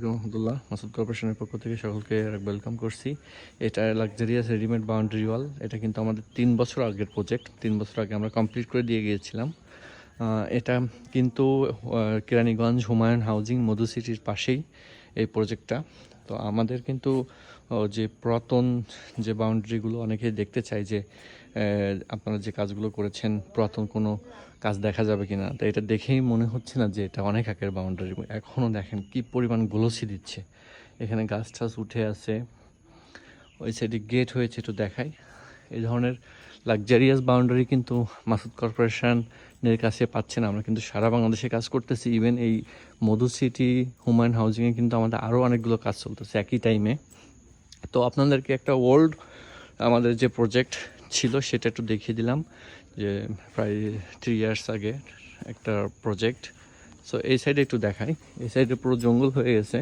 আলাইকুম রহমতুল্লাহ। মাসুদ কর্পোরেশনের পক্ষ থেকে সকলকে ওয়েলকাম করছি। এটা লাক্সারিয়াস রেডিমেড বাউন্ডারি ওয়াল এটা কিন্তু আমাদের তিন বছর আগের প্রজেক্ট তিন বছর আগে আমরা কমপ্লিট করে দিয়ে গিয়েছিলাম। এটা কিন্তু কেরানীগঞ্জ হুমায়ুন হাউজিং মধু সিটির পাশেই এই প্রজেক্টটা। তো আমাদের কিন্তু যে পুরাতন যে বাউন্ডারিগুলো অনেকেই দেখতে চায় যে আপনারা যে কাজগুলো করেছেন, পুরাতন কোনো কাজ দেখা যাবে কি না তো এটা দেখেই মনে হচ্ছে না যে এটা অনেক আগের বাউন্ডারি। এখনও দেখেন কি পরিমাণ গোলসি দিচ্ছে। এখানে গাছ টাছ উঠে আছে। ওই সাইডে গেট হয়েছে, একটু দেখাই। এই ধরনের লাক্সারিয়াস বাউন্ডারি কিন্তু মাসুদ কর্পোরেশনের কাছে পাচ্ছে না। আমরা কিন্তু সারা বাংলাদেশে কাজ করতেছি। ইভেন এই মধু সিটি হুমায়ুন হাউজিংয়ে কিন্তু আমাদের আরও অনেকগুলো কাজ চলতেছে একই টাইমে তো আপনাদেরকে একটা ওল্ড আমাদের যে প্রজেক্ট ছিল সেটা একটু দেখিয়ে দিলাম, যে প্রায় থ্রি ইয়ার্স আগে একটা প্রজেক্ট সো এই সাইডে একটু দেখাই। এই সাইডে পুরো জঙ্গল হয়ে গেছে।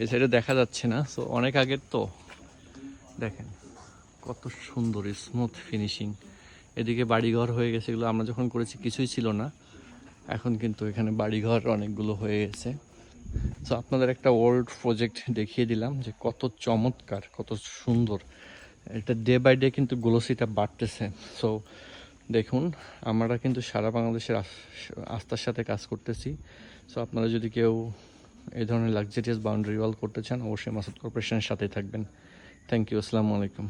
এই সাইডে দেখা যাচ্ছে না। সো অনেক আগের তো। দেখেন। কত সুন্দর স্মুথ ফিনিশিং এদিকে বাড়িঘর হয়ে গেছে, এগুলো আমরা যখন করেছি কিছুই ছিল না। এখন কিন্তু এখানে বাড়িঘর অনেকগুলো হয়ে গেছে। সো আপনাদের একটা ওল্ড প্রজেক্ট দেখিয়ে দিলাম যে কত চমৎকার, কত সুন্দর। এটা ডে বাই ডে কিন্তু গ্লোসিটা বাড়তেছে। সো দেখুন, আমরা কিন্তু সারা বাংলাদেশের আস- আস্থার সাথে কাজ করতেছি। সো আপনারা যদি কেউ এই ধরনের লাক্সারিয়াস বাউন্ডারি ওয়াল করতে চান, অবশ্যই মাসুদ কর্পোরেশনের সাথেই থাকবেন। থ্যাংক ইউ আসসালামু আলাইকুম।